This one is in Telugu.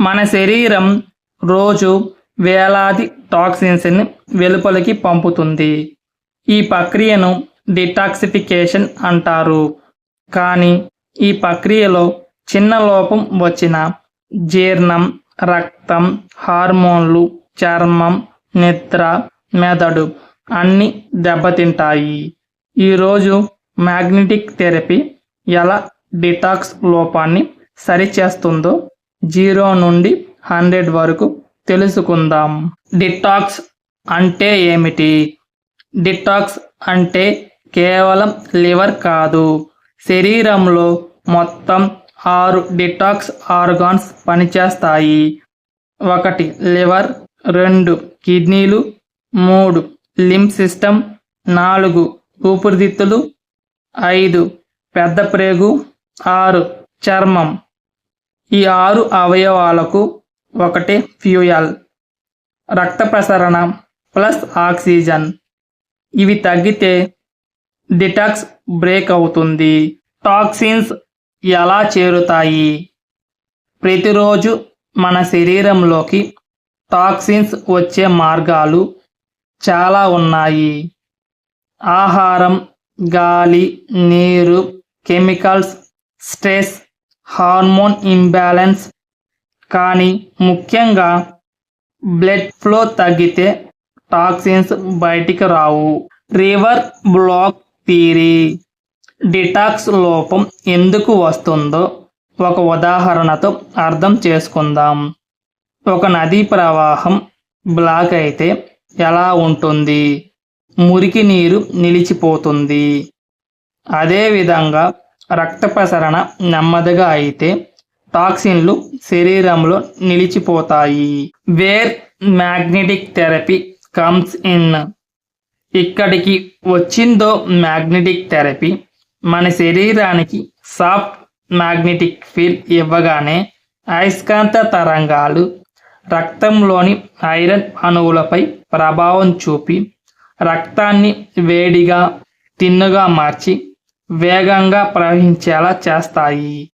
మన శరీరం రోజు వేలాది టాక్సిన్స్ని వెలుపలికి పంపుతుంది. ఈ ప్రక్రియను డిటాక్సిఫికేషన్ అంటారు. కానీ ఈ ప్రక్రియలో చిన్న లోపం వచ్చిన జీర్ణం రక్తం హార్మోన్లు చర్మం నిద్ర మెదడు అన్నీ దెబ్బతింటాయి. ఈరోజు మ్యాగ్నెటిక్ థెరపీ ఎలా డిటాక్స్ లోపాన్ని సరిచేస్తుందో జీరో నుండి హండ్రెడ్ వరకు తెలుసుకుందాం. డిటాక్స్ అంటే ఏమిటి? డిటాక్స్ అంటే కేవలం లివర్ కాదు. శరీరంలో మొత్తం ఆరు డిటాక్స్ ఆర్గాన్స్ పనిచేస్తాయి. ఒకటి లివర్ రెండు కిడ్నీలు మూడు లింప్ సిస్టమ్ నాలుగు ఊపిరితిత్తులు ఐదు పెద్ద ప్రేగు ఆరు చర్మం. ఈ ఆరు అవయవాలకు ఒకటే ఫ్యూయల్ రక్త ప్రసరణ ప్లస్ ఆక్సిజన్. ఇవి తగ్గితే డిటాక్స్ బ్రేక్ అవుతుంది. టాక్సిన్స్ ఎలా చేరుతాయి? ప్రతిరోజు మన శరీరంలోకి టాక్సిన్స్ వచ్చే మార్గాలు చాలా ఉన్నాయి. ఆహారం గాలి నీరు కెమికల్స్ స్ట్రెస్ హార్మోన్ ఇంబ్యాలెన్స్. కానీ ముఖ్యంగా బ్లడ్ ఫ్లో తగ్గితే టాక్సిన్స్ బయటికి రావు. రివర్ బ్లాక్ థీరీ డిటాక్స్ లోపం ఎందుకు వస్తుందో ఒక ఉదాహరణతో అర్థం చేసుకుందాం. ఒక నదీ ప్రవాహం బ్లాక్ అయితే ఎలా ఉంటుంది? మురికి నీరు నిలిచిపోతుంది. అదేవిధంగా రక్త ప్రసరణ నెమ్మదిగా అయితే టాక్సిన్లు శరీరంలో నిలిచిపోతాయి. Where magnetic therapy comes in. ఇక్కడికి వచ్చిందో మ్యాగ్నెటిక్ థెరపీ. మన శరీరానికి సాఫ్ట్ మ్యాగ్నెటిక్ ఫీల్ ఇవ్వగానే అయస్కాంత తరంగాలు రక్తంలోని ఐరన్ అణువులపై ప్రభావం చూపి రక్తాన్ని వేడిగా తిన్నుగా మార్చి వేగంగా ప్రవహించేలా చేస్తాయి.